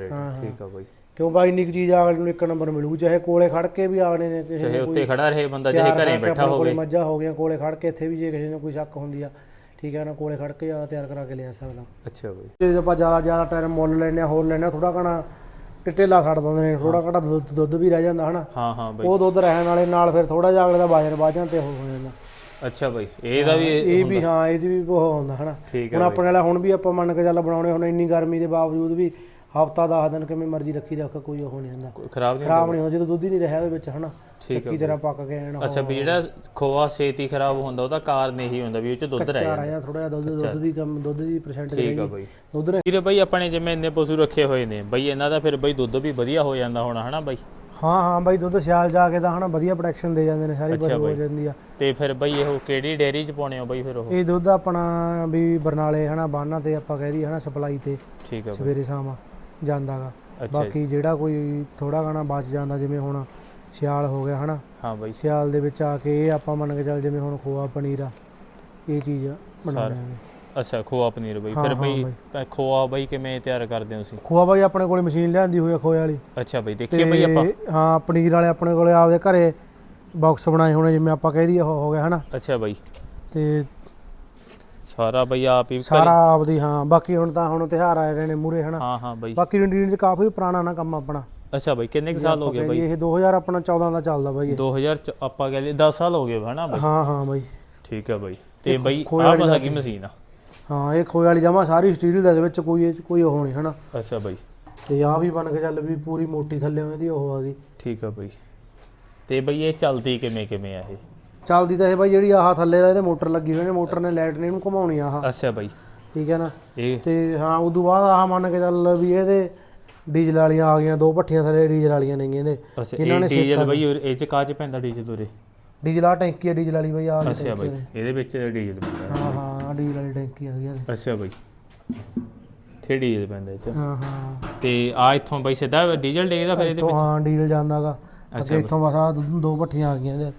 Rate ਠੀਕ ਆ ਬਾਈ। ਕਿਉਂ ਬਾਈ ਇੰਨੀ ਕੁ ਚੀਜ਼ ਆਗਲੇ ਨੂੰ ਇੱਕ ਨੰਬਰ ਮਿਲੂ ਚਾਹੇ ਕੋਲੇ ਖੜ ਕੇ ਵੀ ਆਗਲੇ ਨੇ ਕਿਸੇ ਚਾਹੇ ਉੱਤੇ ਖੜਾ ਰਹੇ ਬੰਦਾ ਚਾਹੇ ਘਰੇ ਬੈਠਾ ਕੋਲੇ ਹੋਵੇ। ਮੱਝਾਂ ਹੋ ਗਈਆਂ ਕੋਲੇ ਖੜ ਕੇ ਇੱਥੇ ਵੀ ਜੇ ਕਿਸੇ ਨੂੰ ਕੋਈ ਸ਼ੱਕ ਹੁੰਦੀ ਆ ਠੀਕ ਹੈ ਨਾ ਕੋਲੇ ਖੜ ਕੇ ਜ਼ਿਆਦਾ ਤਿਆਰ ਕਰਾ ਕੇ ਲਿਆ ਸਕਦਾ। ਅੱਛਾ ਬਾਈ। ਜੇ ਆਪਾਂ ਜ਼ਿਆਦਾ ਜ਼ਿਆਦਾ ਟਾਈਮ ਮੁੱਲ ਲੈਨੇ ਆ ਹੋਰ ਲੈਨੇ ਆ ਥੋੜਾ ਘਣਾ ਟਿੱਟੇਲਾ ਛੱਡ ਦਿੰਦੇ ਨੇ ਥੋੜਾ ਘਟਾ ਦੁੱਧ ਦੁੱਧ ਵੀ ਰਹਿ ਜਾਂਦਾ ਹਨਾ? ਹਾਂ ਹਾਂ ਬਾਈ। ਉਹ ਦੁੱਧ ਰਹਿਣ ਵਾਲੇ ਨਾਲ ਫਿਰ ਥੋੜਾ ਜਿਹਾ ਅਗਲੇ ਦਾ ਬਾਜ਼ਾਰ ਬਾਜਾਂ ਤੇ ਹੋ ਜਾਂਦਾ। ਅੱਛਾ ਬਾਈ ਇਹਦਾ ਵੀ ਇਹ ਵੀ ਹਾਂ ਇਹਦੀ ਵੀ ਉਹ ਹੁੰਦਾ ਹਨਾ? ਠੀਕ ਹੁਣ ਹੈ ਆਪਣੇ ਵਾਲਾ ਹੁਣ ਵੀ ਆਪਾਂ ਮੰਨ ਕੇ ਚੱਲ ਬਣਾਉਣੇ ਹੁਣ ਇੰਨੀ ਗਰਮੀ ਦੇ ਬਾਵਜੂਦ ਵੀ ਹਫਤਾ 10 ਦਿਨ ਕਿਵੇਂ ਮਰਜ਼ੀ ਰੱਖੀ ਰੱਖ ਕੋਈ ਉਹ ਨਹੀਂ ਹੁੰਦਾ। ਕੋਈ ਖਰਾਬ ਨਹੀਂ ਖਰਾਬ ਨਹੀਂ ਹੋ ਜਦੋਂ ਦੁੱਧ ਹੀ ਨਹੀਂ ਰਿਹਾ ਉਹਦੇ ਵਿੱਚ ਹਨਾ? ਚੱਕੀ ਤਰ੍ਹਾਂ ਪੱਕ ਕੇ ਐਨ ਅੱਛਾ ਵੀ ਜਿਹੜਾ ਖੋਆ ਛੇਤੀ ਖਰਾਬ ਹੁੰਦਾ ਉਹਦਾ ਕਾਰਨ ਇਹੀ ਹੁੰਦਾ ਵੀ ਉਹ ਚ ਦੁੱਧ ਰਹਿ ਚਾਰ ਜਾਂਦਾ। ਥੋੜਾ ਜਿਹਾ ਦੁੱਧ ਦੁੱਧ ਦੀ ਕਮ ਦੁੱਧ ਦੀ ਪਰਸੈਂਟ ਠੀਕ ਆ ਬਾਈ। ਦੁੱਧ ਨੇ ਵੀਰੇ ਬਾਈ ਆਪਣੇ ਜਿਵੇਂ ਇੰਨੇ ਪਸ਼ੂ ਰੱਖੇ ਹੋਏ ਨੇ ਬਾਈ ਇਹਨਾਂ ਦਾ ਫਿਰ ਬਾਈ ਦੁੱਧ ਵੀ ਵਧੀਆ ਹੋ ਜਾਂਦਾ ਹੋਣਾ ਹਨਾ ਬਾਈ? ਹਾਂ ਹਾਂ ਬਾਈ ਦੁੱਧ ਸਿਆਲ ਜਾ ਕੇ ਤਾਂ ਹਨਾ ਵਧੀਆ ਪ੍ਰੋਟੈਕਸ਼ਨ ਦੇ ਜਾਂਦੇ ਨੇ ਸਾਰੀ ਪਸ਼ੂ ਹੋ। ਜਾਂਦੀ ਆ। ਤੇ ਫਿਰ ਬਾਈ ਇਹ ਕਿਹੜੀ ਡੇਅਰੀ ਚ ਪਾਉਣੇ ਹੋ ਬਾਈ ਫਿਰ ਉਹ? ਇਹ ਦੁੱਧ ਆਪਣਾ ਵੀ ਬਰਨਾਲੇ ਹਨਾ ਬਾਨਾਂ ਤੇ ਆਪਾਂ ਕਹਿ ਦਈਏ ਹਨਾ ਸਪਲਾਈ ਤੇ ਠੀਕ ਆ ਸਵੇਰੇ ਸ਼ਾਮ। ਜਾਂਦਾਗਾ। ਅੱਛਾ ਬਾਕੀ ਜਿਹੜਾ ਕੋਈ ਥੋੜਾ ਗਾਣਾ ਬਚ ਜਾਂਦਾ ਜਿਵੇਂ ਹੁਣ ਸਿਆਲ ਹੋ ਗਿਆ ਹਨਾ? ਹਾਂ ਬਾਈ। ਸਿਆਲ ਦੇ ਵਿੱਚ ਆ ਕੇ ਇਹ ਆਪਾਂ ਮੰਨ ਕੇ ਚੱਲ ਜਿਵੇਂ ਹੁਣ ਖੋਆ ਪਨੀਰ ਇਹ ਚੀਜ਼ ਬਣਾਉਂਦੇ ਆ ਅੱਛਾ ਖੋਆ ਪਨੀਰ ਬਾਈ। ਹਾਂ, ਫਿਰ ਹਾਂ ਬਾਈ ਖੋਆ ਬਾਈ ਕਿਵੇਂ ਤਿਆਰ ਕਰਦੇ ਹੋ ਤੁਸੀਂ? ਖੋਆ ਬਾਈ ਆਪਣੇ ਕੋਲੇ ਮਸ਼ੀਨ ਲਿਆਂਦੀ ਹੋਈ ਆ ਖੋਏ ਵਾਲੀ। ਅੱਛਾ ਬਾਈ ਦੇਖੀਏ ਬਾਈ ਆਪਾਂ। ਹਾਂ ਪਨੀਰ ਵਾਲੇ ਆਪਣੇ ਕੋਲੇ ਆਪਦੇ ਘਰੇ ਬਾਕਸ ਬਣਾਏ ਹੋਣੇ ਜਿਵੇਂ ਆਪਾਂ ਕਹਿ ਦਈਏ ਉਹ ਹੋ ਗਿਆ ਹਨਾ? ਅੱਛਾ ਬਾਈ। ਤੇ ਸਾਰਾ ਬਾਈ ਆਪ ਹੀ ਸਾਰਾ ਆਪਦੀ ਹਾਂ ਬਾਕੀ ਹੁਣ ਤਾਂ ਹੁਣ ਤਿਉਹਾਰ ਆਏ ਰਹੇ ਨੇ ਮੂਰੇ ਹਨਾ? ਹਾਂ ਹਾਂ ਬਾਈ। ਬਾਕੀ ਇੰਡੀਅਨ ਚ ਕਾਫੀ ਪੁਰਾਣਾ ਨਾ ਕੰਮ ਆਪਣਾ। ਅੱਛਾ ਬਾਈ ਕਿੰਨੇ ਕੁ ਸਾਲ ਹੋ ਗਏ ਬਾਈ? ਇਹ 2000 ਆਪਣਾ 14 ਦਾ ਚੱਲਦਾ ਬਾਈ ਇਹ। 2000 ਚ ਆਪਾਂ ਕਹਿ ਲਈਏ 10 ਸਾਲ ਹੋ ਗਏ ਹਨਾ ਬਾਈ। ਹਾਂ ਹਾਂ ਬਾਈ। ਠੀਕ ਆ ਬਾਈ। ਤੇ ਬਾਈ ਆਹ ਪਤਾ ਕੀ ਮਸ਼ੀਨ ਆ? ਹਾਂ ਇਹ ਖੋਏ ਵਾਲੀ ਜਮਾ ਸਾਰੀ ਸਟੀਲ ਦੇ ਵਿੱਚ ਕੋਈ ਇਹ 'ਚ ਕੋਈ ਉਹ ਨਹੀਂ ਹਨਾ? ਅੱਛਾ ਬਾਈ। ਤੇ ਆ ਵੀ ਬਣ ਕੇ ਚੱਲ ਵੀ ਪੂਰੀ ਮੋਟੀ ਥੱਲੇ ਇਹਦੀ ਉਹ ਆ ਗਈ। ਠੀਕ ਆ ਬਾਈ। ਤੇ ਬਈ ਇਹ ਚੱਲਦੀ ਕਿਵੇਂ ਕਿਵੇਂ ਆ ਇਹ? ਚੱਲਦੀ ਤਾਂ ਇਹ ਬਾਈ ਜਿਹੜੀ ਆਹ ਥੱਲੇ ਦਾ ਇਹਦੇ ਮੋਟਰ ਲੱਗੀ ਹੋਈ ਨੇ ਮੋਟਰ ਨੇ ਲਾਈਟ ਨੇ ਇਹਨੂੰ ਘੁਮਾਉਣੀ ਆ ਆਹ। ਅੱਛਾ ਬਾਈ। ਠੀਕ ਹੈ ਨਾ? ਇਹ? ਤੇ ਹਾਂ ਉਦੋਂ ਬਾਅਦ ਆਹ ਮੰਨ ਕੇ ਚੱਲ ਵੀ ਇਹਦੇ ਡੀਜ਼ਲ ਵਾਲੀਆਂ ਆ ਗਈਆਂ ਦੋ ਭੱਠੀਆਂ ਥੱਲੇ ਡੀਜ਼ਲ ਵਾਲੀਆਂ ਨੇਗੀਆਂ ਇਹਦੇ ਅੱਛਾ ਇਹਨਾਂ ਇਹ ਨੇ ਡੀਜ਼ਲ ਬਈ ਉਰੇ- ਇਹ ਚ ਕਾਚ ਪੈਂਦਾ ਡੀਜ਼ਲ ਉਰੇ? ਡੀਜ਼ਲ ਆ ਟੈਂਕੀ ਆ ਡੀਜ਼ਲ ਵਾਲੀ ਬਾਈ ਆ ਅੱਛਾ ਬਾਈ ਇਹਦੇ ਵਿੱਚ ਡੀਜ਼ਲ ਪੈਂਦਾ। ਹਾਂ ਹਾਂ ਡੀਜ਼ਲ ਵਾਲੀ ਟੈਂਕੀ ਆ ਗਈ ਇਹਦੇ। ਅੱਛਾ ਬਾਈ। ਤੇ ਡੀਜ਼ਲ ਪੈਂਦਾ ਇਹ ਚ। ਹਾਂ ਹਾਂ। ਤੇ ਆ ਇੱਥੋਂ ਬਾਈ ਸਿੱਧਾ ਡੀਜ਼ਲ ਡੇਗਦਾ ਫਿਰ ਇਹਦੇ ਤੋਂ ਵਿੱਚ? ਹਾਂ ਡੀਜ਼ਲ ਜਾਂਦਾਗਾ ਅੱਗੇ ਇੱਥੋਂ ਬਸ ਆ ਦੋ ਭੱਠੀਆਂ ਆ ਗਈਆਂ ਇਹਦੇ।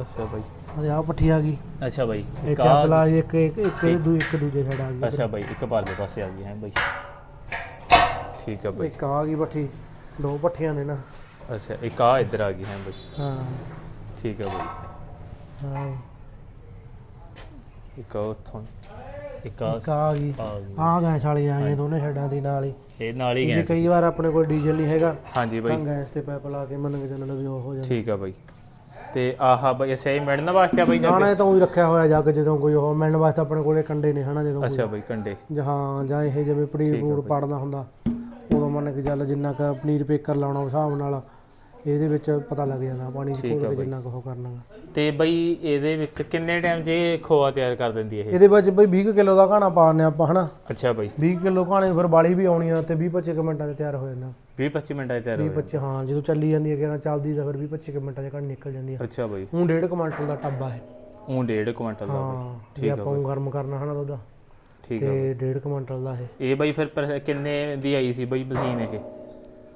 ਅੱਛਾ ਬਾਈ। ਅਰੇ ਆ ਭੱਠੀ ਆ ਗਈ। ਅੱਛਾ ਬਾਈ ਇੱਕ ਆਹ- ਅਗਲਾ ਇੱਕ ਇੱਕ ਇੱਕ ਦੂ ਇੱਕ ਦੂਜੇ ਸਾਈਡ ਆ ਗਈ। ਅੱਛਾ ਬਾਈ ਇੱਕ ਪਰਲੇ ਪਾਸੇ ਆ ਗਈ ਹੈ ਬਾਈ। ਠੀਕ ਆ ਬਾਈ। ਇੱਕ ਆ ਗਈ ਭੱਠੀ ਦੋ ਭੱਠੀਆਂ ਨੇ ਨਾ। ਅੱਛਾ ਇੱਕ ਆ ਇੱਧਰ ਆ ਗਈ ਹੈ ਬਾਈ। ਹਾਂ। ਠੀਕ ਆ ਬਾਈ। ਹਾਂ। ਇੱਕ ਆ ਉੱਥੋਂ ਇੱਕ ਆ ਇੱਕ ਆ ਗਈ। ਆ ਗਈ। ਆ ਗੈਸ ਵਾਲੀ ਆ ਗਈਆਂ ਦੋਨੇ ਸਾਈਡਾਂ ਦੀ ਨਾਲ ਹੀ। ਇਹ ਨਾਲ ਹੀ ਜੇ ਗਏ ਕਈ ਵਾਰ ਆਪਣੇ ਕੋਲ ਡੀਜ਼ਲ ਨਹੀਂ ਹੈਗਾ। ਹਾਂਜੀ ਤਾਂ ਬਾਈ ਗੈਸ ਤੇ ਪਾਈਪ ਲਾ ਕੇ ਮੰਨ ਕੇ ਚੱਲਣਾ ਵੀ ਉਹ ਹੋ ਜਾਂਦਾ। ਠੀਕ ਆ ਬਾਈ। ਤੇ ਆਹਾ ਬਾਈ ਅੱਛਾ ਇਹ ਮਿਲਣ ਵਾਸਤੇ ਆ ਬਾਈ ਜਾ ਖਾਣਾ ਇਹ ਤਾਂ ਉਹੀ ਰੱਖਿਆ ਹੋਇਆ ਜੱਗ ਜਦੋਂ ਕੋਈ ਉਹ ਮਿਲਣ ਵਾਸਤੇ ਆਪਣੇ ਕੋਲੇ ਕੰਡੇ ਨੇ ਹਨਾ ਜਦੋਂ ਅੱਛਾ ਬਾਈ ਕੰਡੇ। ਜਹਾਂ ਜਾਂ ਇਹ ਜਿਵੇਂ ਪਨੀਰ ਪੂਰ ਪੜਦਾ ਹੁੰਦਾ ਉਦੋਂ ਮੰਨ ਕੇ ਚੱਲ ਜਿੰਨਾ ਕ ਪਨੀਰ ਪੇਕਰ ਲਾਉਣਾ ਉਸ ਹਿਸਾਬ ਨਾਲ ਇਹਦੇ ਵਿੱਚ ਪਤਾ ਲੱਗ ਜਾਂਦਾ ਪਾਣੀ ਚ ਘੋਲ ਕੇ ਜਿੰਨਾ ਕੁ ਉਹ ਕਰਨਾ ਗਾ। ਤੇ ਬਾਈ ਇਹਦੇ ਵਿੱਚ ਕਿੰਨੇ ਟਾਈਮ ਇਹ ਖੋਆ ਤਿਆਰ ਕਰ ਦਿੰਦੀ ਇਹ? ਇਹਦੇ ਵਿੱਚ ਬਈ 20 ਕਿਲੋ ਦਾ ਘਾਣਾ ਪਾਉਂਦੇ ਆਪਾਂ ਹਨਾ। ਅੱਛਾ ਬਾਈ। 20 ਕਿਲੋ ਘਾਣੇ ਫਿਰ ਬਾਲੀ ਵੀ ਆਉਣੀ ਆ ਤੇ 20 25 ਮਿੰਟਾਂ 'ਚ ਤਿਆਰ ਹੋ ਜਾਂਦਾ। 20 25 ਮਿੰਟਾਂ 'ਚ ਤਿਆਰ 20 ਹੋ 25 ਹਾਂ ਜਦੋਂ ਚੱਲੀ ਜਾਂਦੀ ਹੈ ਕਿਹੜਾ ਚੱਲਦੀ ਤਾਂ ਫਿਰ 20 25 ਮਿੰਟਾਂ 'ਚ ਘਣ ਨਿਕਲ ਜਾਂਦੀ ਆ ਅੱਛਾ ਬਾਈ। ਹੁਣ ਡੇਢ ਕੁਇੰਟਲ ਦਾ ਟੱਬਾ ਹੈ। ਉਹ ਡੇਢ ਕੁਇੰਟਲ ਦਾ ਬਾਈ। ਹਾਂ ਆਪਾਂ ਨੂੰ ਗਰਮ ਕਰਨਾ ਹਨਾ ਦੁੱਧ ਠੀਕ ਆ ਤੇ ਡੇਢ ਕੁਇੰਟਲ ਦਾ ਇਹ। ਇਹ ਬਾਈ ਫਿਰ ਕਿੰਨੇ ਦੀ ਆਈ ਸੀ ਬਾਈ ਮਸ਼ੀਨ ਇਹ?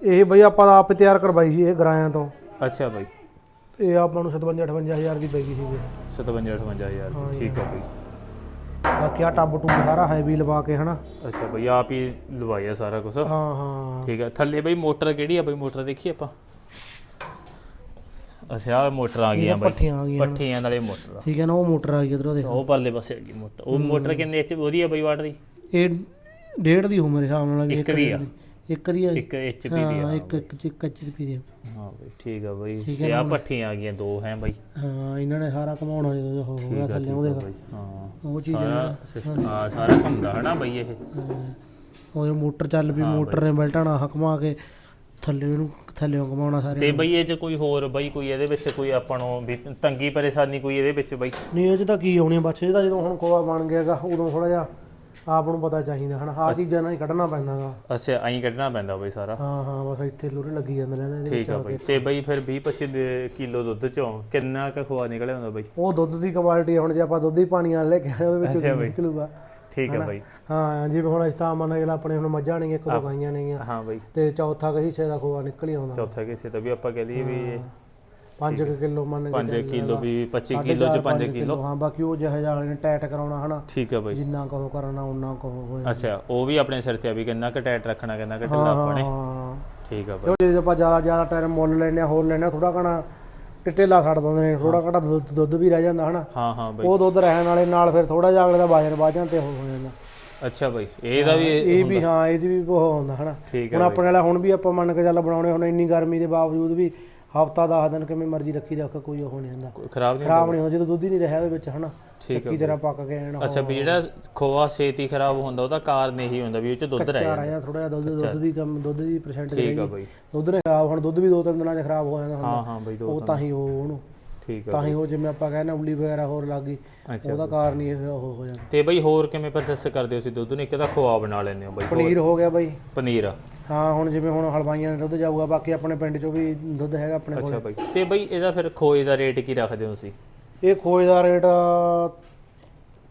ਇਹ ਬਈ ਆਪਾਂ ਆਪ ਤਿਆਰ ਕਰਵਾਈ ਸੀ ਇਹ ਗਰਾਇਆਂ ਤੋਂ। ਅੱਛਾ ਬਾਈ। ਇਹ ਆਪਾਂ ਨੂੰ 57 58000 ਦੀ ਪੈ ਗਈ ਸੀ ਇਹ 57 58000 ਦੀ ਠੀਕ ਆ ਬਾਈ। ਬਾਕੀ ਆ ਟੱਬ ਟੂਬ ਸਾਰਾ ਹੈਵੀ ਲਵਾ ਕੇ ਹਨਾ। ਅੱਛਾ ਬਾਈ ਆਪ ਹੀ ਲਵਾਇਆ ਸਾਰਾ ਕੁਝ ਹਾਂ ਹਾਂ। ਠੀਕ ਆ ਥੱਲੇ ਬਾਈ ਮੋਟਰ ਕਿਹੜੀ ਆ ਬਾਈ? ਮੋਟਰ ਦੇਖੀ ਆਪਾਂ? ਅੱਛਾ ਆਹ ਮੋਟਰ ਆ ਗਈਆਂ ਬਾਈ। ਪੱਠੀਆਂ ਆ ਗਈਆਂ। ਪੱਠੀਆਂ ਨਾਲੇ ਮੋਟਰ ਆ। ਠੀਕ ਹੈ ਨਾ ਉਹ ਮੋਟਰ ਆ ਗਈ ਇਧਰੋਂ ਦੇ ਉਹ ਪਰਲੇ ਪਾਸੇ ਆ ਗਈ ਮੋਟਰ। ਉਹ ਮੋਟਰ ਕਿੰਨੇ ਐਚ ਉਹਦੀ ਆ ਬਾਈ ਵਾਟ ਦੀ? ਇਹ ਡੇਢ ਦੀ ਹੋ ਮੇਰੇ ਹਿਸਾਬ ਨਾਲ ਵੀ ਇੱਕ ਦੀ ਆ। ਇੱਕ ਦੀ ਆ ਇੱਕ ਐਚਪੀ ਦੀ ਆ ਹਾਂ ਇੱਕ ਇੱਕ ਚ ਇੱਕ ਐਚਪੀ ਦੀ ਆ। ਹਾਂ ਬਾਈ ਠੀਕ ਆ ਬਾਈ। ਠੀਕ ਤੇ ਆ ਪੱਠੀਆਂ ਆ ਗਈਆਂ ਦੋ ਹੈ ਬਾਈ। ਹਾਂ ਇਹਨਾਂ ਨੇ ਸਾਰਾ ਘਮਾਉਣਾ ਜਦੋਂ ਹੋ ਗਿਆ ਥੱਲੇ ਉਹਦੇ ਬਾਈ। ਹਾਂ ਉਹ ਚੀਜ਼ ਸਾਰਾ ਸਿਸਟਮ ਆ ਸਾਰਾ ਘੁੰਮਦਾ ਹੈ ਨਾ ਬਾਈ ਇਹ। ਉਹ ਮੋਟਰ ਚੱਲ ਵੀ ਮੋਟਰ ਨੇ ਬੈਲਟਾਣਾ ਹਕਮਾ ਕੇ ਥੱਲੇ ਨੂੰ ਥੱਲੇ ਘਮਾਉਣਾ ਸਾਰੇ ਤੇ ਬਈ ਇਹ ਚ ਕੋਈ ਹੋਰ ਬਈ ਕੋਈ ਇਹਦੇ ਵਿੱਚ ਕੋਈ ਆਪਾਂ ਨੂੰ ਵੀ ਤੰਗੀ ਪਰੇਸ਼ਾਨੀ ਕੋਈ ਇਹਦੇ ਵਿੱਚ ਬਈ? ਨਹੀਂ ਇਹ ਚ ਤਾਂ ਕੀ ਆਉਣੀ ਬੱਚੇ ਇਹਦਾ ਜਦੋਂ ਹੁਣ ਕੋਆ ਬਣ ਗਿਆਗਾ ਉਦੋਂ ਥੋੜਾ ਜਿਹਾ ਆਪ ਨੂੰ ਪਤਾ ਚਾਹੀਦਾ ਹਨਾ। ਆਹ ਚੀਜ਼ਾਂ ਨਾਲ ਹੀ ਕੱਢਣਾ ਪੈਂਦਾਗਾ। ਅੱਛਾ ਐਂ ਕੱਢਣਾ ਪੈਂਦਾ ਬਈ ਸਾਰਾ। ਹਾਂ ਹਾਂ ਬਸ ਇੱਥੇ ਲੋਰੇ ਲੱਗੀ ਜਾਂਦੇ ਰਹਿੰਦੇ ਇਹਦੇ ਠੀਕ ਆ ਬਈ। ਤੇ ਬਈ ਫਿਰ 20 25 ਕਿਲੋ ਦੁੱਧ ਚੋਂ ਕਿੰਨਾ ਕ ਖੋਆ ਨਿਕਲਿਆ ਹੁੰਦਾ ਬਈ? ਉਹ ਦੁੱਧ ਦੀ ਕੁਆਲਿਟੀ ਹੁਣ ਜੇ ਆਪਾਂ ਦੁੱਧ ਹੀ ਪਾਣੀ ਵਾਲੇ ਲੈ ਕੇ ਆਏ ਉਹਦੇ ਵਿੱਚ। ਨਿਕਲੂਗਾ। ਠੀਕ ਆ ਬਈ। ਹਾਂ ਜਿਵੇਂ ਹੁਣ ਇਸਤਾ ਮੰਨ ਕੇ ਆਪਣੇ ਹੁਣ ਮੱਝਾਂ ਨੇ ਇੱਕ ਦੋ ਗਾਈਆਂ ਨੇਗੀਆਂ ਹਾਂ ਬਈ। ਤੇ ਚੌਥਾ ਕਹੀ ਸੇ ਦਾ ਖੋਆ ਨਿਕਲ ਹੀ ਆਉਂਦਾ। ਚੌਥਾ ਕਿਸੇ ਤਾਂ ਵੀ ਆਪਾਂ ਕਹਿ ਲਈਏ ਵੀ 5 ਕਿਲੋ ਮੰਨ ਕੇ 5 ਚੱਲ ਕਿਲੋ ਵੀ 25 ਸਾਢੇ ਕਿਲੋ ਚ ਚਾਰ, 5 ਪੰਜ ਕਿਲੋ। ਹਾਂ ਬਾਕੀ ਉਹ ਜਿਹੇ ਵਾਲੇ ਨੇ ਟਾਈਟ ਕਰਾਉਣਾ ਹਨਾ? ਠੀਕ ਹੈ ਬਾਈ। ਜਿੰਨਾ ਕਹੋ ਕਰਨਾ ਉਹਨਾਂ ਕਹੋ ਹੋਏ ਅੱਛਾ ਉਹ ਵੀ ਆਪਣੇ ਸਿਰ ਤੇ ਆ ਵੀ ਕਿੰਨਾ ਕੁ ਟਾਈਟ ਰੱਖਣਾ ਕਿੰਨਾ ਕੁ ਢਿੱਲਾ ਆਪਣੇ। ਠੀਕ ਆ ਬਾਈ। ਜੇ ਆਪਾਂ ਜ਼ਿਆਦਾ ਜ਼ਿਆਦਾ ਟਾਇਰ ਮੁੱਲ ਲੈਨੇ ਆ ਹੋਰ ਲੈਨੇ ਥੋੜਾ ਘਣਾ ਟਿੱਟੇਲਾ ਛੱਡ ਦਿੰਦੇ ਨੇ ਥੋੜਾ ਘਟਾ ਦੁੱਧ ਵੀ ਰਹਿ ਜਾਂਦਾ ਹਨਾ? ਹਾਂ ਹਾਂ ਬਾਈ। ਉਹ ਦੁੱਧ ਰਹਿਣ ਵਾਲੇ ਨਾਲ ਫਿਰ ਥੋੜਾ ਜਿਹਾ ਅਗਲੇ ਦਾ ਵੱਧ ਜਾਂਦਾ ਤੇ ਹੋ ਜਾਂਦਾ। ਅੱਛਾ ਬਾਈ ਇਹਦਾ ਵੀ ਇਹ ਵੀ ਹਾਂ ਇਹ 'ਚ ਵੀ ਉਹ ਹੁੰਦਾ ਹਨਾ? ਹੁਣ ਆਪਣੇ ਵਾਲਾ ਹੁਣ ਵੀ ਆਪਾਂ ਮੰਨ ਕੇ ਚੱਲ ਬਣਾਉਣੇ ਹੁਣ ਇੰਨੀ ਗਰਮੀ ਦੇ ਬਾਵਜੂਦ ਵੀ ਹਫਤਾ 10 ਦਿਨ ਕਿਵੇਂ ਮਰਜ਼ੀ ਰੱਖੀ ਰੱਖ ਕੋਈ ਉਹ ਨਹੀਂ ਹੁੰਦਾ। ਖਰਾਬ ਨਹੀਂ ਖਰਾਬ ਨਹੀਂ ਹੋ ਜਦੋਂ ਦੁੱਧ ਹੀ ਨਹੀਂ ਰਿਹਾ ਉਹਦੇ ਵਿੱਚ ਹਨਾ? ਠੀਕ ਚੱਕੀ ਤਰ੍ਹਾਂ ਪੱਕ ਕੇ ਐਨ ਅੱਛਾ ਵੀ ਜਿਹੜਾ ਖੋਆ ਛੇਤੀ ਖਰਾਬ ਹੁੰਦਾ ਉਹਦਾ ਕਾਰਨ ਇਹੀ ਹੁੰਦਾ ਵੀ ਉਹ ਚ ਦੁੱਧ ਰਹਿ ਜਾਂਦਾ। ਥੋੜਾ ਜਿਹਾ ਦੁੱਧ ਦੁੱਧ ਦੀ ਕਮ ਦੁੱਧ ਦੀ ਪਰਸੈਂਟ ਠੀਕ ਆ ਬਾਈ। ਦੁੱਧ ਨੇ ਖਰਾਬ ਹੁਣ ਦੁੱਧ ਵੀ ਦੋ ਤਿੰਨ ਦਿਨਾਂ 'ਚ ਖਰਾਬ ਹੋ ਜਾਂਦਾ ਹਾਂ ਹਾਂ ਬਾਈ ਦੋ ਉਹ ਤਾਂ ਹੀ ਉਹ ਉਹਨੂੰ। ਠੀਕ ਆ ਤਾਂ ਹੀ ਉਹ ਜਿਵੇਂ ਆਪਾਂ ਕਹਿੰਦੇ ਉਬਲੀ ਵਗੈਰਾ ਹੋਰ ਲੱਗ ਗਈ ਉਹਦਾ ਕਾਰਨ ਹੀ ਇਹ ਉਹ ਹੋ ਜਾਂਦਾ। ਤੇ ਬਾਈ ਹੋਰ ਕਿਵੇਂ ਪ੍ਰੋਸੈਸ ਕਰਦੇ ਹੋ ਤੁਸੀਂ ਦੁੱਧ ਨੂੰ? ਇੱਕ ਤਾਂ ਖੋਆ ਬਣਾ ਲੈਂਦੇ ਹੋ ਬਾਈ ਪਨੀਰ ਹੋ ਗਿਆ ਬਾਈ। ਪਨੀਰ। ਹਾਂ ਹੁਣ ਜਿਵੇਂ ਹੁਣ ਹਲਵਾਈਆਂ ਦਾ ਦੁੱਧ ਜਾਊਗਾ ਬਾਕੀ ਆਪਣੇ ਪਿੰਡ 'ਚੋਂ ਵੀ ਦੁੱਧ ਹੈਗਾ ਆਪਣੇ ਕੋਲ। ਅੱਛਾ ਬਾਈ। ਤੇ ਬਾਈ ਇਹਦਾ ਫਿਰ ਖੋਏ ਦਾ ਰੇਟ ਕੀ ਰੱਖਦੇ ਹੋ ਤੁਸੀਂ? ਇਹ ਖੋਏ ਦਾ ਰੇਟ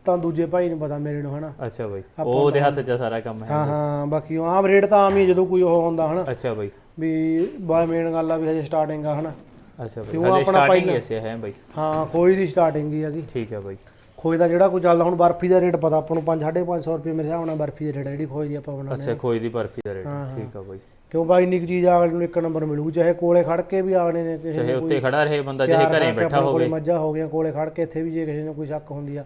ਤਾਂ ਦੂਜੇ ਭਾਈ ਨੂੰ ਪਤਾ ਮੇਰੇ ਨੂੰ ਹਨਾ? ਅੱਛਾ ਬਾਈ। ਉਹ ਉਹਦੇ ਹੱਥ 'ਚ ਸਾਰਾ ਕੰਮ ਹੈ। ਹਾਂ ਹਾਂ ਬਾਕੀ ਉਹ ਆਮ ਰੇਟ ਤਾਂ ਆਮ ਹੀ ਹੈ ਜਦੋਂ ਕੋਈ ਉਹ ਹੁੰਦਾ ਹਨਾ? ਅੱਛਾ ਬਾਈ। ਵੀ ਬਾ ਮੇਨ ਗੱਲ ਆ ਵੀ ਹਜੇ ਸਟਾਰਟਿੰਗ ਆ ਹਨਾ? ਅੱਛਾ ਤੇ ਬਾਈ। ਉਹ ਹਲੇ ਆਪਣਾ ਸਟਾਰਟਿੰਗ ਪਹਿਲਾਂ- ਐਸੇ ਹੈ ਬਾਈ। ਹਾਂ ਖੋਏ ਦੀ ਸਟਾਰਟਿੰਗ ਹੀ ਹੈਗੀ। ਠੀਕ ਹੈ ਬਾਈ। ਖੋਏ ਦਾ ਜਿਹੜਾ ਕੋਈ ਚੱਲਦਾ ਹੁਣ ਬਰਫੀ ਦਾ ਰੇਟ ਪਤਾ ਆਪਾਂ ਨੂੰ 5 550 ਰੁਪਏ ਮੇਰੇ ਹਿਸਾਬ ਨਾਲ ਬਰਫੀ ਦਾ ਰੇਟ ਜਿਹੜੀ ਖੋਏ ਦੀ ਆਪਾਂ ਬਣਾਉਂਦੇ ਅੱਛਾ ਖੋਏ ਦੀ ਬਰਫੀ ਦਾ ਰੇਟ ਹਾਂ, ਹਾਂ। ਠੀਕ ਆ ਬਾਈ। ਕਿਉਂ ਬਾਈ ਨਿੱਕ ਚੀਜ਼ ਅਗਲੇ ਨੂੰ ਇੱਕ ਨੰਬਰ ਮਿਲੂ ਚਾਹੇ ਕੋਲੇ ਖੜ ਕੇ ਵੀ ਆਗਣੇ ਨੇ ਕਿਸੇ ਚਾਹੇ ਉੱਤੇ ਖੜਾ ਰਹੇ ਬੰਦਾ ਚਾਹੇ ਘਰੇ ਬੈਠਾ ਹੋਵੇ। ਮੱਝਾਂ ਹੋ ਗਈਆਂ ਕੋਲੇ ਖੜ ਕੇ ਇੱਥੇ ਵੀ ਜੇ ਕਿਸੇ ਨੂੰ ਕੋਈ ਸ਼ੱਕ ਹੁੰਦੀ ਆ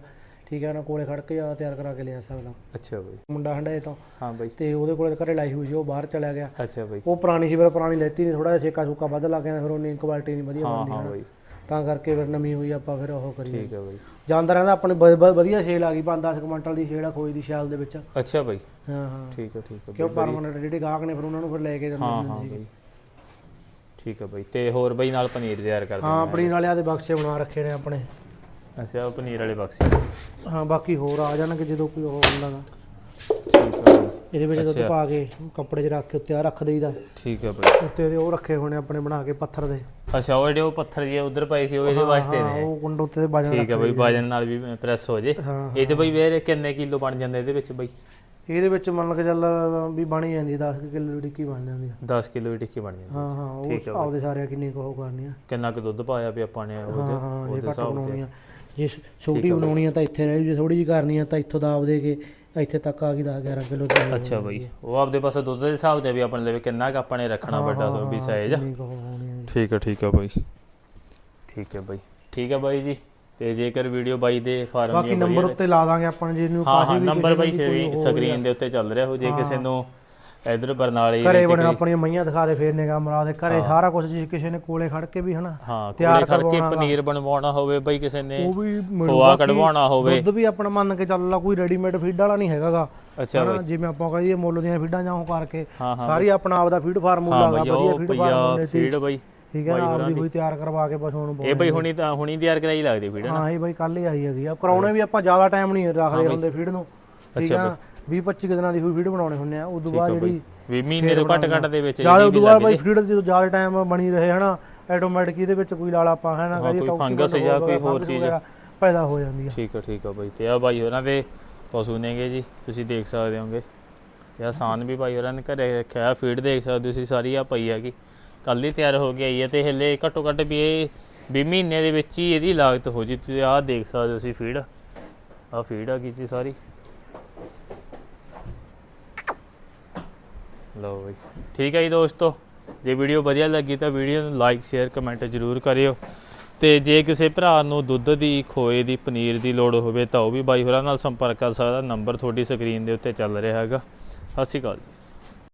ਠੀਕ ਹੈ ਨਾ ਕੋਲੇ ਖੜ ਕੇ ਜ਼ਿਆਦਾ ਤਿਆਰ ਕਰਾ ਕੇ ਲਿਆ ਸਕਦਾ। ਅੱਛਾ ਬਾਈ। ਮੁੰਡਾ ਹੰਡਾਏ ਤੋਂ। ਹਾਂ ਬਾਈ। ਤੇ ਉਹਦੇ ਕੋਲੇ ਘਰੇ ਲਾਈ ਹੋਈ ਸੀ ਉਹ ਬਾਹਰ ਚਲਾ ਗਿਆ। ਅੱਛਾ ਬਾਈ। ਉਹ ਪੁਰਾਣੀ ਸੀ ਫਿਰ ਪੁਰਾਣੀ ਲੈਤੀ ਨਹੀਂ ਥੋੜਾ ਜਿਹਾ ਛੇਕਾ ਛੁੱਕਾ ਵੱਧ ਲੱਗ ਗਿਆ ਫਿਰ ਉਹਨੀ ਕੁਆਲਿਟੀ ਨਹੀਂ ਵਧੀਆ ਹਾਂ ਬਣਦੀ ਹਾਂ। ਬਾਈ। ਤਾਂ ਕਰਕੇ ਫਿਰ ਨਵੀਂ ਹੋਈ ਆਪਾਂ ਫਿਰ ਉਹ ਕਰੀ ਠੀਕ ਆ ਬਾਈ। ਜਾਂਦਾ ਰਹਿੰਦਾ ਆਪਣੇ ਬ- ਵਧੀਆ ਛੇਲ ਆ ਗਈ 5-10 ਕੁਇੰਟਲ ਦੀ ਛੇਲ ਆ ਖੋਈ ਦੀ ਛਾਲ ਦੇ ਵਿੱਚ। ਅੱਛਾ ਬਾਈ। ਹਾਂ ਹਾਂ। ਠੀਕ ਆ ਠੀਕ ਆ ਕਿਉਂ ਬਾਈ ਪਰਮਾਨੈਂਟ ਜਿਹੜੇ ਗਾਹਕ ਨੇ ਫਿਰ ਉਹਨਾਂ ਨੂੰ ਫਿਰ ਲੈ ਕੇ ਜਾਂਦੇ ਹਾਂ ਹੁੰਦੇ ਹਾਂ। ਬਾਈ। ਠੀਕ ਆ ਬਾਈ ਤੇ ਹੋਰ ਬਾਈ ਨਾਲ ਪਨੀਰ ਤਿਆਰ ਕਰ ਹਾਂ ਆਪਣੀ ਨਾਲੇ ਆਦੇ ਬਕਸੇ ਬਣਾ ਰੱਖੇ ਨੇ ਆਪਣੇ। ਅੱਛਾ ਉਹ ਪਨੀਰ ਵਾਲੇ ਬਕਸੇ। ਹਾਂ ਬਾਕੀ ਹੋਰ ਆ ਜਾਣਗੇ ਜਦੋਂ ਕੋਈ ਉਹ ਹੁੰਦਾ ਗਾ ਠੀਕ ਬਾਈ ਇਹਦੇ ਵਿੱਚ ਦੁੱਧ। ਪਾ ਕੇ ਕੱਪੜੇ 'ਚ ਰੱਖ ਕੇ ਉੱਤੇ ਆ ਰੱਖ ਦੇਈਦਾ। ਠੀਕ ਆ ਬਾਈ। ਉੱਤੇ ਦੇ ਉਹ ਰੱਖੇ ਹੋਣੇ ਆਪਣੇ ਬਣਾ ਕੇ ਪੱਥਰ ਦੇ। ਅੱਛਾ ਉਹ ਜਿਹੜੇ ਉਹ ਪੱਥਰ ਜੀ ਉਧਰ ਪਏ ਸੀ ਉਹ ਇਹਦੇ ਵਾਸਤੇ ਹਾਂ ਨੇ? ਉਹ ਕੁੰਡ ਉੱਤੇ ਦੇ ਠੀਕ ਆ ਬਾਈ ਵਜਨ ਨਾਲ ਵੀ ਪ੍ਰੈਸ ਹੋ ਜੇ। ਹਾਂ ਇਹ ਚ ਬਾਈ ਵੇਰ ਕਿੰਨੇ ਕਿਲੋ ਬਣ ਜਾਂਦਾ ਇਹਦੇ ਵਿੱਚ ਬਾਈ? ਇਹਦੇ ਵਿੱਚ ਮੰਨ ਕੇ ਚੱਲ ਵੀ ਬਣ ਹੀ ਜਾਂਦੀ 10 ਕਿਲੋ ਟਿੱਕੀ ਬਣ ਜਾਂਦੀ ਆ। 10 ਕਿਲੋ ਦੀ ਟਿੱਕੀ ਬਣ ਜਾਂਦੀ ਹਾਂ ਹਾਂ ਠੀਕ ਆ ਉਹ ਬਾਈ। ਆਪਦੇ ਸਾਰੇ ਕਿੰਨੀ ਕੁ ਉਹ ਕਰਨੀ ਆ। ਕਿੰਨਾ ਕੁ ਦੁੱਧ ਪਾਇਆ ਵੀ ਆਪਾਂ ਨੇ ਹਾਂ ਉਹਦੇ ਹਾਂ ਜੇ ਉਹਦੇ ਘੱਟ ਹਿਸਾਬ ਬਣਾਉਣੀ ਤੇ ਆ। ਜੇ ਛੋਟੀ ਬਣਾਉਣੀ ਆ ਤਾਂ ਇੱਥੇ ਰਹਿ ਜੂ ਜੇ ਥੋੜੀ ਜਿਹੀ ਕਰਨੀ ਆ ਤਾਂ ਇੱਥੋਂ ਦਾਬ ਦੇ ਕੇ ਇੱਥੇ ਤੱਕ ਆ ਗਈ 10 11 ਕਿਲੋ ਤੇ ਅੱਛਾ ਬਾਈ। ਉਹ ਆਪਦੇ ਪਾਸੇ ਦੁੱਧ ਦੇ ਹਿਸਾਬ ਤੇ ਵੀ ਆਪਣੇ ਲਈ ਕਿੰਨਾ ਕੁ ਆਪਾਂ ਨੇ ਰੱਖਣਾ ਵੱਡਾ ਸੋ ਵੀ ਸਾਈਜ਼ ਠੀਕ ਹੈ ਠੀਕ ਹੈ ਬਾਈ। ਠੀਕ ਹੈ ਬਾਈ। ਠੀਕ ਹੈ ਬਾਈ ਜੀ। ਤੇ ਜੇਕਰ ਵੀਡੀਓ ਬਾਈ ਦੇ ਫਾਰਮ ਬਾਕੀ ਦੀ ਨੰਬਰ ਉੱਤੇ ਲਾ ਦਾਂਗੇ ਆਪਾਂ ਨੇ ਜਿਹਨੂੰ ਕਾਹੀ ਹਾਂ ਵੀ ਨੰਬਰ ਬਾਈ ਸਕਰੀਨ ਦੇ ਉੱਤੇ ਚੱਲ ਰਿਹਾ ਹੋ ਜੇ ਕਿਸੇ ਨੂੰ ਇਧਰ ਬਰਨਾਲੇ ਘਰੇ ਬਣੇ ਆਪਣੀਆਂ ਮਈਆਂ ਦਿਖਾ ਦੇ ਫੇਰ ਨਿਗਾਹ ਮਰਾ ਦੇ। ਘਰੇ ਸਾਰਾ ਕੁਝ ਜੇ ਕਿਸੇ ਨੇ ਕੋਲੇ ਖੜ ਕੇ ਵੀ ਹਨਾ ਹਾਂ ਤਿਆਰ ਕੋਲੇ ਖੜ ਕੇ ਕਰਵਾਉਣਾ ਪਨੀਰ ਬਣਵਾਉਣਾ ਹੋਵੇ ਬਾਈ ਕਿਸੇ ਨੇ ਉਹ ਵੀ। ਖੋਆ ਕਢਵਾਉਣਾ ਹੋਵੇ। ਦੁੱਧ ਵੀ ਆਪਣਾ ਮੰਨ ਕੇ ਚੱਲ ਲਾ ਕੋਈ ਰੈਡੀਮੇਡ ਫੀਡ ਵਾਲਾ ਨਹੀਂ ਹੈਗਾਗਾ। ਅੱਛਾ ਬਾਈ। ਜਿਵੇਂ ਆਪਾਂ ਕਹੀਏ ਮੁੱਲ ਦੀਆਂ ਫੀਡਾਂ ਜਾਂ ਉਹ ਕਰਕੇ ਸਾਰੀ ਆਪਣਾ ਆਪਦਾ ਫੀਡ ਫਾਰਮੂਲਾ ਬਾਈ ਵਧੀਆ ਫੀਡ ਫਾਰਮੂਲੇ ਫੀਡ ਬਾਈ ਠੀਕ ਹੈ ਨਾ ਆਪਦੀ ਕੋਈ ਤਿਆਰ ਕਰਵਾ ਕੇ ਪਸ਼ੂਆਂ ਨੂੰ ਇਹ ਬਾਈ ਹੁਣੀ ਤਾਂ ਹੁਣੀ ਤਿਆਰ ਕਰਾਈ ਲੱਗਦੀ ਫੀਡ ਨਾ? ਹਾਂ ਇਹ ਬਾਈ ਕੱਲ ਹੀ ਆਈ ਹੈਗੀ ਆ। ਕਰਾਉਣੇ ਵੀ ਆਪਾਂ ਜ਼ਿਆਦਾ ਟਾਈਮ ਨਹੀਂ ਰੱਖਦੇ ਹੁੰਦੇ ਫੀਡ ਨੂੰ। ਠੀਕ ਅੱਛਾ 20 25 ਦਿਨਾਂ ਦੀ ਹੋਈ ਫੀਡ ਬਣਾਉਣੇ ਹੁੰਦੇ ਆ ਉਦੋਂ ਬਾਅਦ ਜਿਹੜੀ ਵੀ ਮਹੀਨੇ ਤੋਂ ਘੱਟ ਘੱਟ ਦੇ ਵਿੱਚ ਜ਼ਿਆਦਾ ਉਦੋਂ ਬਾਅਦ ਬਾਈ ਫੀਡ ਜਦੋਂ ਜ਼ਿਆਦਾ ਟਾਈਮ ਬਣੀ ਰਹੇ ਹਨਾ ਆਟੋਮੈਟਿਕ ਇਹਦੇ ਵਿੱਚ ਕੋਈ ਲਾਲਾ ਆਪਾਂ ਹੈ ਨਾ ਕੋਈ fungus ਜਾਂ ਕੋਈ ਹੋਰ ਚੀਜ਼। ਪੈਦਾ ਹੋ ਜਾਂਦੀ ਆ। ਠੀਕ ਆ ਠੀਕ ਆ ਬਾਈ। ਤੇ ਆ ਬਾਈ ਹੋਰਾਂ ਦੇ ਪਸ਼ੂ ਨੇਗੇ ਜੀ ਤੁਸੀਂ ਦੇਖ ਸਕਦੇ ਹੋਗੇ। ਤੇ ਆਸਾਨ ਵੀ ਬਾਈ ਹੋਰਾਂ ਨੇ ਘਰੇ ਰੱਖਿਆ ਫੀਡ ਦੇਖ ਸਕਦੇ ਤੁਸੀਂ ਸਾਰੀ ਆ ਪਈ ਹੈਗੀ। ਕੱਲ ਹੀ ਤਿਆਰ ਹੋ ਕੇ ਆਈ ਹੈ ਤੇ ਹਲੇ ਘੱਟੋ ਘੱਟ ਵੀ ਇਹ ਵੀ ਮਹੀਨੇ ਦੇ ਵਿੱਚ ਹੀ ਇਹਦੀ ਲਾਗਤ ਹੋ ਜੀ। ਤੁਸੀਂ ਆਹ ਦੇਖ ਸਕਦੇ ਹੋ ਤੁਸੀਂ ਫੀਡ ਆ ਫੀਡ ਆ ਗਈ ਜੀ ਸਾਰੀ। ਲਓ ਬਾਈ। ਠੀਕ ਹੈ ਜੀ ਦੋਸਤੋ, ਜੇ ਵੀਡੀਓ ਵਧੀਆ ਲੱਗੀ ਤਾਂ ਵੀਡੀਓ ਨੂੰ ਲਾਈਕ ਸ਼ੇਅਰ ਕਮੈਂਟ ਜ਼ਰੂਰ ਕਰਿਓ। ਤੇ ਜੇ ਕਿਸੇ ਭਰਾ ਨੂੰ ਦੁੱਧ ਦੀ, ਖੋਏ ਦੀ, ਪਨੀਰ ਦੀ ਲੋੜ ਹੋਵੇ ਤਾਂ ਉਹ ਵੀ ਬਾਈ ਹੋਰਾਂ ਨਾਲ ਸੰਪਰਕ ਕਰ ਸਕਦਾ। ਨੰਬਰ ਤੁਹਾਡੀ ਸਕਰੀਨ ਦੇ ਉੱਤੇ ਚੱਲ ਰਿਹਾ ਹੈਗਾ। ਸਤਿ ਸ਼੍ਰੀ ਅਕਾਲ ਜੀ।